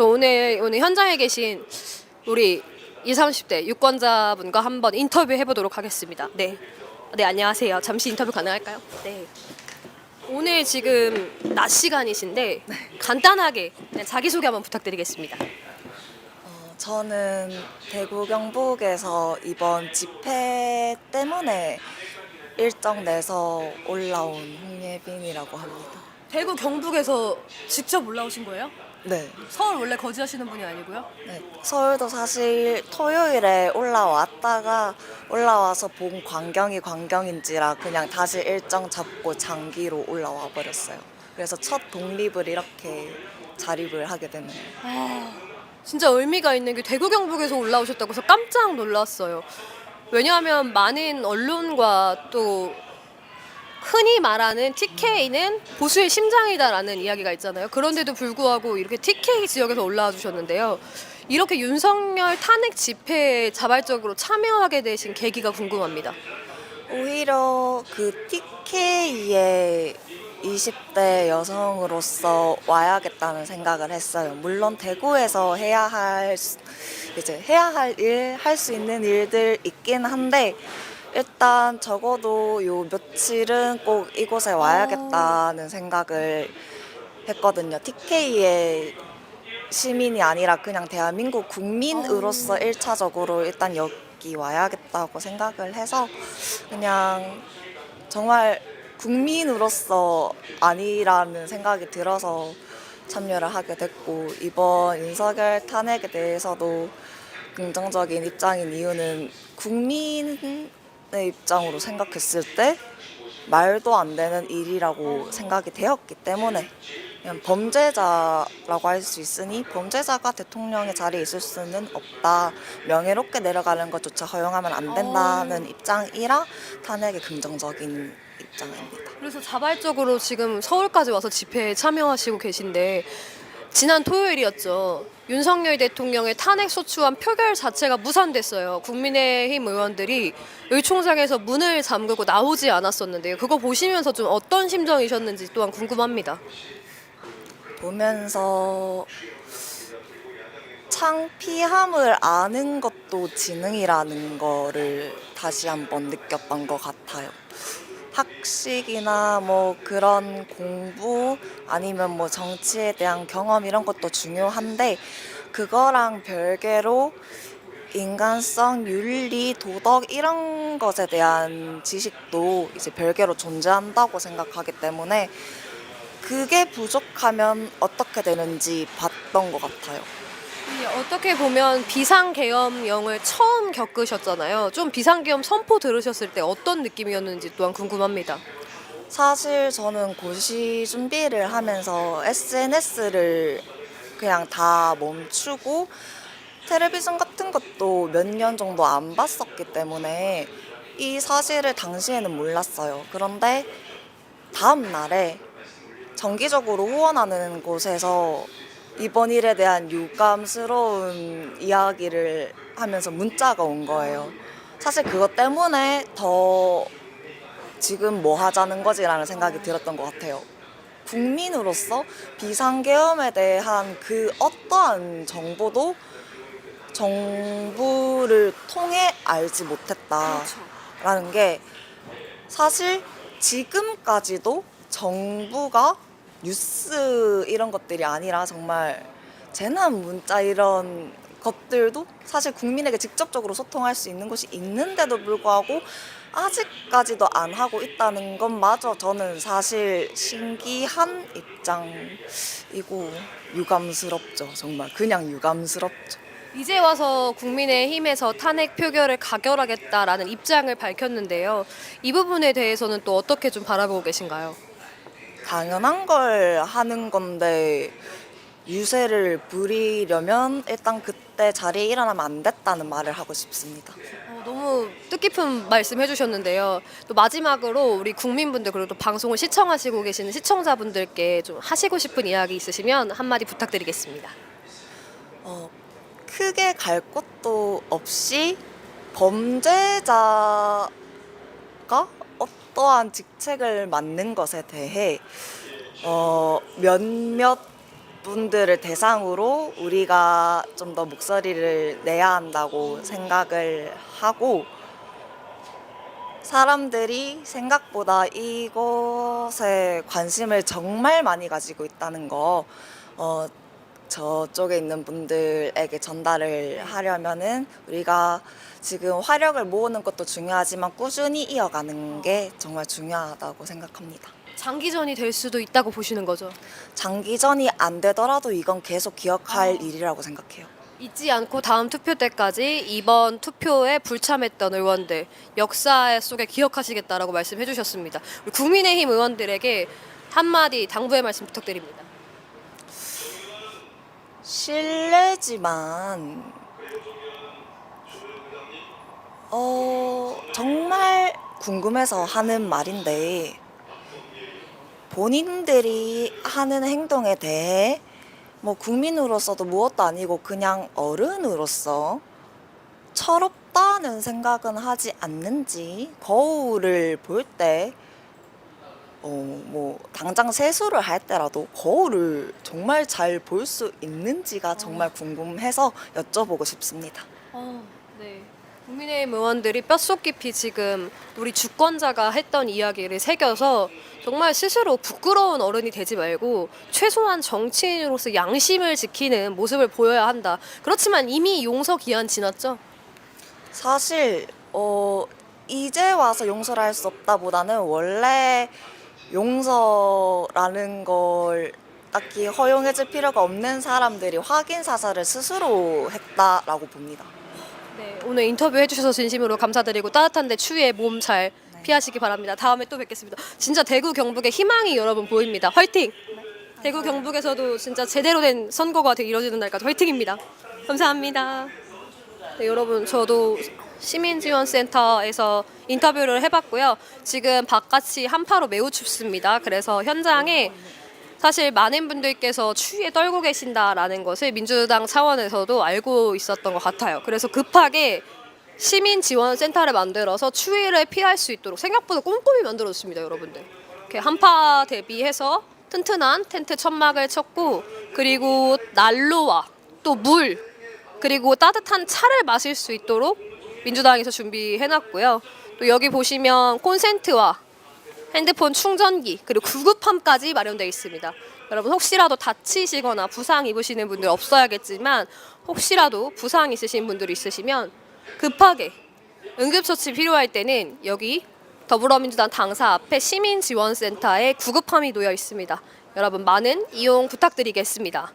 저 오늘 오늘 현장에 계신 우리 20, 30대 유권자분과 한번 인터뷰 해보도록 하겠습니다. 네. 네, 안녕하세요. 잠시 인터뷰 가능할까요? 네. 오늘 지금 낮 시간이신데 간단하게 그냥 자기소개 한번 부탁드리겠습니다. 어, 저는 대구 경북에서 이번 집회 때문에 일정 내서 올라온 홍예빈이라고 합니다. 대구 경북에서 직접 올라오신 거예요? 네. 서울 원래 거주하시는 분이 아니고요? 네. 서울도 사실 토요일에 올라왔다가 올라와서 본 광경이 광경인지라 그냥 다시 일정 잡고 장기로 올라와 버렸어요. 그래서 첫 독립을 이렇게 자립을 하게 되네요. 아, 진짜 의미가 있는 게 대구 경북에서 올라오셨다고 해서 깜짝 놀랐어요. 왜냐하면 많은 언론과 또 흔히 말하는 TK는 보수의 심장이다라는 이야기가 있잖아요. 그런데도 불구하고 이렇게 TK 지역에서 올라와 주셨는데요. 이렇게 윤석열 탄핵 집회에 자발적으로 참여하게 되신 계기가 궁금합니다. 오히려 그 TK의 20대 여성으로서 와야겠다는 생각을 했어요. 물론 대구에서 해야 할 수- 이제 해야 할 일, 할 수 있는 일들 있긴 한데 일단 적어도 요 며칠은 꼭 이곳에 와야겠다는 생각을 했거든요. TK의 시민이 아니라 그냥 대한민국 국민으로서 일차적으로 일단 여기 와야겠다고 생각을 해서 그냥 정말 국민으로서 아니라는 생각이 들어서 참여를 하게 됐고 이번 윤석열 탄핵에 대해서도 긍정적인 입장인 이유는 국민 의 입장으로 생각했을 때 말도 안 되는 일이라고 생각이 되었기 때문에 그냥 범죄자라고 할 수 있으니 범죄자가 대통령의 자리에 있을 수는 없다. 명예롭게 내려가는 것조차 허용하면 안 된다는 입장이라 탄핵에 긍정적인 입장입니다. 그래서 자발적으로 지금 서울까지 와서 집회에 참여하시고 계신데 지난 토요일이었죠. 윤석열 대통령의 탄핵 소추안 표결 자체가 무산됐어요. 국민의힘 의원들이 의총장에서 문을 잠그고 나오지 않았었는데요. 그거 보시면서 좀 어떤 심정이셨는지 또한 궁금합니다. 보면서 창피함을 아는 것도 지능이라는 거를 다시 한번 느꼈던 것 같아요. 학식이나 뭐 그런 공부 아니면 뭐 정치에 대한 경험 이런 것도 중요한데 그거랑 별개로 인간성, 윤리, 도덕 이런 것에 대한 지식도 이제 별개로 존재한다고 생각하기 때문에 그게 부족하면 어떻게 되는지 봤던 것 같아요. 이 어떻게 보면 비상계엄령을 처음 겪으셨잖아요. 좀 비상계엄 선포 들으셨을 때 어떤 느낌이었는지 또한 궁금합니다. 사실 저는 고시 준비를 하면서 SNS를 그냥 다 멈추고 텔레비전 같은 것도 몇 년 정도 안 봤었기 때문에 이 사실을 당시에는 몰랐어요. 그런데 다음 날에 정기적으로 후원하는 곳에서 이번 일에 대한 유감스러운 이야기를 하면서 문자가 온 거예요. 사실 그것 때문에 더 지금 뭐 하자는 거지라는 생각이 들었던 것 같아요. 국민으로서 비상계엄에 대한 그 어떠한 정보도 정부를 통해 알지 못했다라는 게 사실 지금까지도 정부가 뉴스 이런 것들이 아니라 정말 재난 문자 이런 것들도 사실 국민에게 직접적으로 소통할 수 있는 곳이 있는데도 불구하고 아직까지도 안 하고 있다는 것마저 저는 사실 신기한 입장이고 유감스럽죠. 정말 그냥 유감스럽죠. 이제 와서 국민의힘에서 탄핵 표결을 가결하겠다라는 입장을 밝혔는데요. 이 부분에 대해서는 또 어떻게 좀 바라보고 계신가요? 당연한 걸 하는 건데 유세를 부리려면 일단 그때 자리에 일어나면 안 됐다는 말을 하고 싶습니다. 어, 너무 뜻깊은 말씀 해주셨는데요. 또 마지막으로 우리 국민분들 그리고 또 방송을 시청하시고 계시는 시청자분들께 좀 하시고 싶은 이야기 있으시면 한마디 부탁드리겠습니다. 어, 크게 갈 곳도 없이 범죄자가 어떠한 직책을 맡는 것에 대해 어, 몇몇 분들을 대상으로 우리가 좀 더 목소리를 내야 한다고 생각을 하고 사람들이 생각보다 이것에 관심을 정말 많이 가지고 있다는 거 어, 저쪽에 있는 분들에게 전달을 하려면은 우리가 지금 화력을 모으는 것도 중요하지만 꾸준히 이어가는 게 정말 중요하다고 생각합니다. 장기전이 될 수도 있다고 보시는 거죠. 장기전이 안 되더라도 이건 계속 기억할 일이라고 생각해요. 잊지 않고 다음 투표 때까지 이번 투표에 불참했던 의원들 역사 속에 기억하시겠다라고 말씀해 주셨습니다. 우리 국민의힘 의원들에게 한마디 당부의 말씀 부탁드립니다. 실례지만 어 정말 궁금해서 하는 말인데 본인들이 하는 행동에 대해 뭐 국민으로서도 무엇도 아니고 그냥 어른으로서 철없다는 생각은 하지 않는지 거울을 볼때 어, 뭐 당장 세수를 할 때라도 거울을 정말 잘 볼 수 있는지가 정말 궁금해서 여쭤보고 싶습니다. 어, 네. 국민의힘 의원들이 뼛속 깊이 지금 우리 주권자가 했던 이야기를 새겨서 정말 스스로 부끄러운 어른이 되지 말고 최소한 정치인으로서 양심을 지키는 모습을 보여야 한다. 그렇지만 이미 용서 기한 지났죠. 사실 어 이제 와서 용서를 할 수 없다보다는 원래 용서라는 걸 딱히 허용해줄 필요가 없는 사람들이 확인 사살을 스스로 했다라고 봅니다. 네, 오늘 인터뷰 해주셔서 진심으로 감사드리고 따뜻한데 추위에 몸 잘 피하시기 바랍니다. 다음에 또 뵙겠습니다. 진짜 대구 경북의 희망이 여러분 보입니다. 화이팅! 대구 경북에서도 진짜 제대로 된 선거가 되게 이루어지는 날까지 화이팅입니다. 감사합니다. 네, 여러분 저도 시민지원센터에서 인터뷰를 해봤고요. 지금 바깥이 한파로 매우 춥습니다. 그래서 현장에 사실 많은 분들께서 추위에 떨고 계신다라는 것을 민주당 차원에서도 알고 있었던 것 같아요. 그래서 급하게 시민 지원 센터를 만들어서 추위를 피할 수 있도록 생각보다 꼼꼼히 만들어줬습니다, 여러분들. 이렇게 한파 대비해서 튼튼한 텐트 천막을 쳤고 그리고 난로와 또 물 그리고 따뜻한 차를 마실 수 있도록 민주당에서 준비해놨고요. 또 여기 보시면 콘센트와 핸드폰 충전기 그리고 구급함까지 마련되어 있습니다. 여러분 혹시라도 다치시거나 부상 입으시는 분들 없어야겠지만 혹시라도 부상 있으신 분들 있으시면 급하게 응급처치 필요할 때는 여기 더불어민주당 당사 앞에 시민지원센터에 구급함이 놓여 있습니다. 여러분 많은 이용 부탁드리겠습니다.